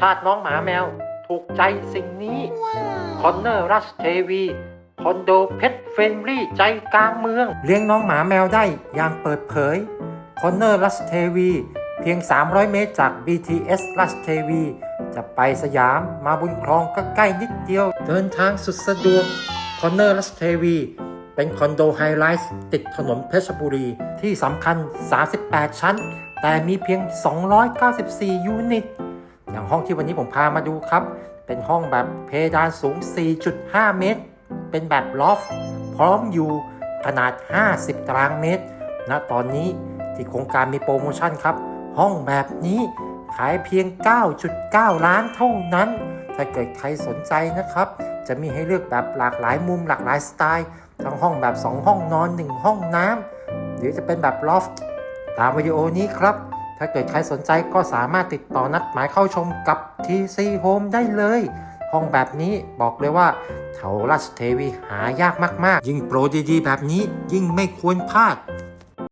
ทาสน้องหมาแมว ถูกใจสิ่งนี้ คอนเนอร์รัชเทวีคอนโดเพชรเฟรนลี่ใจกลางเมือง เลี้ยงน้องหมาแมวได้อย่างเปิดเผย คอนเนอร์รัชเทวี เพียง 300 เมตรจาก BTS รัชเทวี จะไปสยามมาบุญครองก็ใกล้นิดเดียว เดินทางสุดสะดวก คอนเนอร์รัชเทวีเป็นคอนโดไฮไลท์ติดถนนเพชรบุรี ที่สำคัญ 38 ชั้น แต่มีเพียง 294 ยูนิต อย่างห้องที่วันนี้ผมพามาดูครับ เป็นห้องแบบเพดานสูง 4.5 เมตร เป็นแบบลอฟพร้อมอยู่ขนาด 50 ตารางเมตรณตอนนี้ที่โครงการมีโปรโมชั่นครับ ห้องแบบนี้ขายเพียง 9.9 ล้านเท่านั้น ถ้าเกิดใครสนใจนะครับ จะมีให้เลือกแบบหลากหลายมุมหลากหลายสไตล์ ทั้งห้องแบบ 2 ห้องนอน 1 ห้องน้ำหรือจะเป็นแบบลอฟตามวิดีโอนี้ครับ ถ้าเกิดใครสนใจก็สามารถติดต่อนัดหมายเข้าชมกับ TC Home ได้เลย ห้องแบบนี้บอกเลยว่าแถวราชเทวีหายากมาก ๆ ยิ่งโปรดี ๆ แบบนี้ยิ่งไม่ควรพลาด